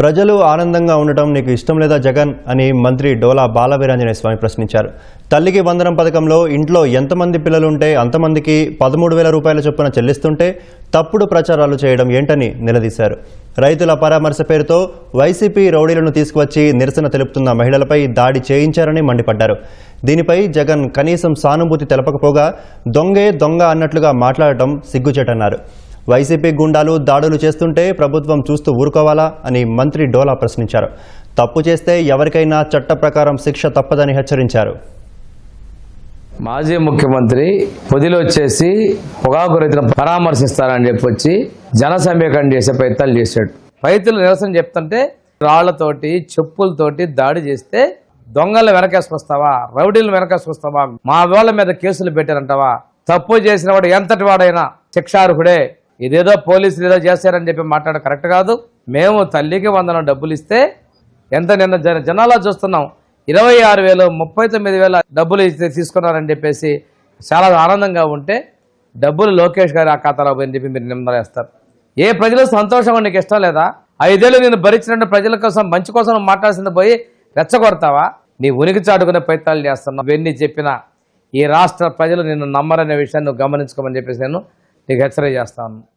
ప్రజలు ఆనందంగా ఉండటం నీకు ఇష్టం లేదా జగన్ అని మంత్రి డోలా బాలవీరాంజనేయ స్వామి ప్రశ్నించారు. తల్లికి వందనం పథకంలో ఇంట్లో ఎంతమంది పిల్లలు ఉంటే అంతమందికి పదమూడు వేల రూపాయల చొప్పున చెల్లిస్తుంటే తప్పుడు ప్రచారాలు చేయడం ఏంటని నిలదీశారు. రైతుల పరామర్శ పేరుతో వైసీపీ రౌడీలను తీసుకువచ్చి నిరసన తెలుపుతున్న మహిళలపై దాడి చేయించారని మండిపడ్డారు. దీనిపై జగన్ కనీసం సానుభూతి తెలపకపోగా దొంగే దొంగ అన్నట్లుగా మాట్లాడటం సిగ్గుచేటన్నారు. వైసీపీ గుండాలు దాడులు చేస్తుంటే ప్రభుత్వం చూస్తూ ఊరుకోవాలా అని మంత్రి డోలా ప్రశ్నించారు. తప్పు చేస్తే ఎవరికైనా చట్ట ప్రకారం శిక్ష తప్పదని హెచ్చరించారు. మాజీ ముఖ్యమంత్రి పొదిలో వచ్చేసి పొగాకు రైతులను పరామర్శిస్తారని చెప్పి వచ్చి జన సమీకరణ చేసే ప్రయత్నాలు చేశాడు. రైతులు నిరసన చెప్తుంటే రాళ్ళతోటి చెప్పులతోటి దాడి చేస్తే దొంగలు వెనకేసుకొస్తావా రౌడీలు వెనకేసుకొస్తావా మా వాళ్ళ మీద కేసులు పెట్టారంటావా తప్పు చేసిన వాడు ఎంతటి వాడైనా శిక్షార్హుడే ఇదేదో పోలీసులు ఏదో చేశారని చెప్పి మాట్లాడడం కరెక్ట్ కాదు. మేము తల్లికి వందనం డబ్బులు ఇస్తే ఎంత నిన్న జన జనాలా చూస్తున్నాం. ఇరవై ఆరు వేలు ముప్పై తొమ్మిది వేల డబ్బులు ఇస్తే తీసుకున్నారని చెప్పేసి చాలా ఆనందంగా ఉంటే డబ్బులు లోకేష్ గారి ఆ ఖాతాలో పోయి చెప్పి మీరు నిమ్మలేస్తారు ఏ ప్రజలు సంతోషం నీకు ఇష్టం లేదా? ఐదేళ్ళు నేను భరించినట్టు ప్రజల కోసం మంచి కోసం మాట్లాడాల్సింది పోయి రెచ్చగొడతావా? నీ ఉనికి చాటుకునే ప్రయత్నాలు చేస్తున్నావు. ఇవన్నీ చెప్పినా ఈ రాష్ట్ర ప్రజలు నిన్ను నమ్మరనే విషయాన్ని నువ్వు గమనించుకోమని చెప్పేసి నేను నీకు హెచ్చరిక చేస్తాను.